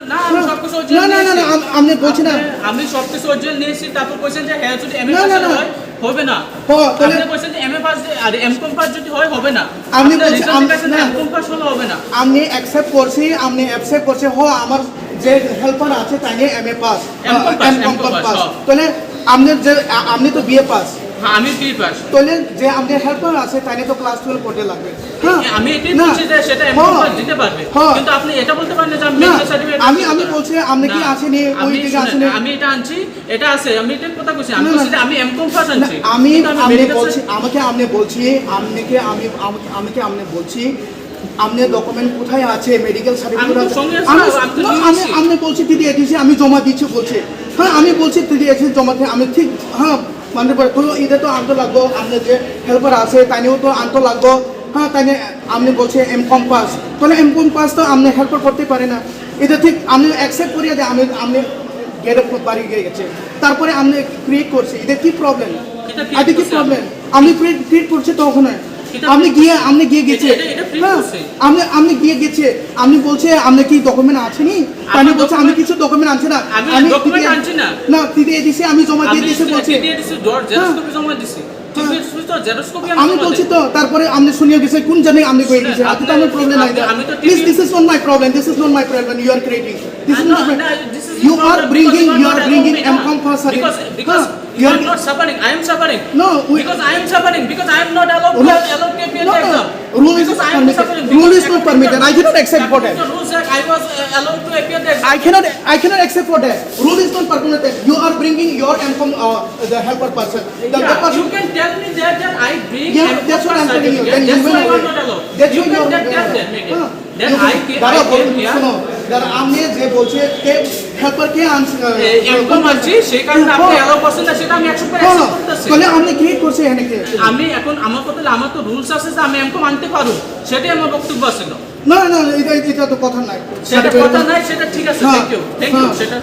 না আমি না না না আপনি বলছি না। আমি অরিজিনাল নিয়েছি তারপর কইছেন যে হ্যাঁ যদি এমএ পাস। হয় হবে না। আপনি কইছেন যে এমএ পাস আর এমকম পাস যদি হয় হবে না। আপনি বলছেন- আম- এমকম পাস হলে হবে না। আপনি অ্যাকসেপ্ট করছি অ্যাকসেপ্ট করছে। হ আমার যে হেল্পার আছে তাই নিয়ে এম এ পাস পাস। তাহলে আপনি যে আপনি তো বিএ পাস হ্যাঁ আমি বি পাস তাহলে যে আপনি হেল্পার আছে তাই তো ক্লাস টুয়েলভ পড়তে লাগবে। হ্যাঁ আমি এটাই বলছি যে সেটা এমকম হ্যাঁ। দিতে পারবে। কিন্তু আপনি এটা বলতে পারেন যে আমি সার্টিফিকেট আমি আমি বলছি আপনি কি আসেনি ওই আমি দিকে শুনেন, আমি এটা আনছি এটা আছে আমি কথা কইছি আমি। বলছি আমি এমকম পাস আনছি। আমি কিন্তু আপনি বলছি আমাকে আপনি বলছি আপনাকে আমি আমাকে- আপনি বলছি আপনি ডকুমেন্ট কোথায় আছে মেডিকেল সার্টিফিকেট আমি বলছি দিদি এসেছি আমি জমা দিচ্ছি বলছি। হ্যাঁ আমি বলছি দিদি এসেছি জমা দিয়ে আমি ঠিক হ্যাঁ মানে তো ইদে তো আনতে লাগবো আপনার যে হেল্পার আছে তাই নিয়েও তো আনতে লাগবো। হ্যাঁ তাই আপনি বলছে এম কম পাস তাহলে এম কম পাস তো আপনি হেল্পার করতে পারে না। এটা ঠিক আপনি অ্যাকসেপ্ট করি যে আমি আপনি গেট বাড়ি গিয়ে গেছে। তারপরে আপনি ক্রিয়েট করছে এটা কি প্রবলেম এটা কি প্রবলেম আপনি ক্রিয়েট ক্রিয়েট করছে তো ওখানে আপনি গিয়ে আপনি গিয়ে গেছে। হ্যাঁ। আপনি আপনি গিয়ে গেছে। আপনি বলছে আপনি কি ডকুমেন্ট আছেনি আপনি বলছে আমি কিছু ডকুমেন্ট আনছি না। আমি ডকুমেন্ট আনছি না। না দিদি দিছে আমি জমা দিয়ে দিয়েছে বলছে। কপি জমা দিছি। আমি বলছি তো তারপরে আপনি শুনিয়ে গেছে কোন জানি আপনি কই গেছে আপনি তো আমার প্রবলেম নাই please this is not my problem this is not my problem you are creating this is not you are are you are allowing M com for sorry because you are not suffering. I am suffering. No, we- because I am suffering because I am not allowed to allowed to No, the no. Rule is not permitted. Rule is not permitted. I cannot accept for that. rules that I was uh, allowed to appear the exam. I cannot I cannot accept for that. Rule is not permitted. You are bringing your income uh, the helper person. The Yeah, person you can tell me that, that I bring Yeah, and that's what I'm telling you. Then That's why are not allowed. That's you can tell, them again. হ্যাঁ। Then I came, I came here. শোনো দাঁড়া আপনি যে বলছে কে helper কে আনছে এরকম আছি সেই কারণে আপনি অ্যালাউ করছেন না সেটা আমি একশো করে হ্যাঁ, করতেছি তাহলে আপনি ক্রিয়েট করছে এখানে আমি এখন আমার কথা আমার তো রুলস আছে যে আমি এমকম আনতে পারব সেটাই আমার বক্তব্য ছিল না না এটা এটা তো কথা নাই সেটা কথা নাই সেটা ঠিক আছে হ্যাঁ, থ্যাংক ইউ থ্যাংক ইউ হ্যাঁ। সেটা